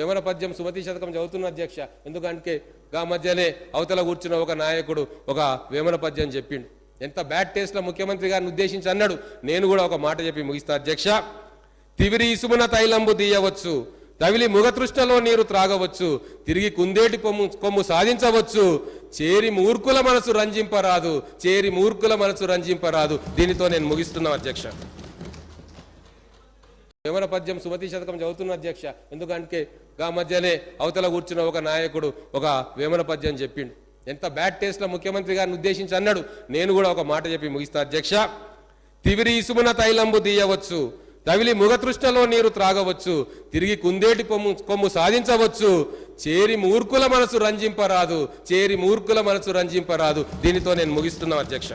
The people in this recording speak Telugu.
యమన పద్యం సుమతి శతకం చదువుతున్న అధ్యక్ష. ఎందుకంటే గా మధ్యనే అవతల కూర్చున్న ఒక నాయకుడు ఒక వేమన పద్యం చెప్పిండు. ఎంత బ్యాడ్ టేస్ట్లో ముఖ్యమంత్రి గారిని ఉద్దేశించి అన్నాడు. నేను కూడా ఒక మాట చెప్పి ముగిస్తా అధ్యక్ష. తివిరి ఇసుమున తైలంబు తీయవచ్చు. తవిలి ముగతృష్ణలో నీరు త్రాగవచ్చు. తిరిగి కుందేటి కొమ్ము కొమ్ము సాధించవచ్చు. చేరి మూర్ఖుల మనసు రంజింపరాదు. చేరి మూర్ఖుల మనసు రంజింపరాదు. దీనితో నేను ముగిస్తున్నా అధ్యక్ష. యమన పద్యం సుమతి శతకం చదువుతున్న అధ్యక్ష. ఎందుకంటే గా మధ్యనే అవతల కూర్చున్న ఒక నాయకుడు ఒక వేమన పద్యం చెప్పిండు. ఎంత బ్యాడ్ టేస్ట్లో ముఖ్యమంత్రి గారిని ఉద్దేశించి అన్నాడు. నేను కూడా ఒక మాట చెప్పి ముగిస్తా. అధ్యక్ష తివిరి ఇసుమున తైలంబు తీయవచ్చు. తవిలి ముగతృష్ణలో నీరు త్రాగవచ్చు. తిరిగి కుందేటి కొమ్ము కొమ్ము సాధించవచ్చు. చేరి మూర్ఖుల మనసు రంజింపరాదు. చేరి మూర్ఖుల మనసు రంజింపరాదు. దీనితో నేను ముగిస్తున్నా అధ్యక్ష.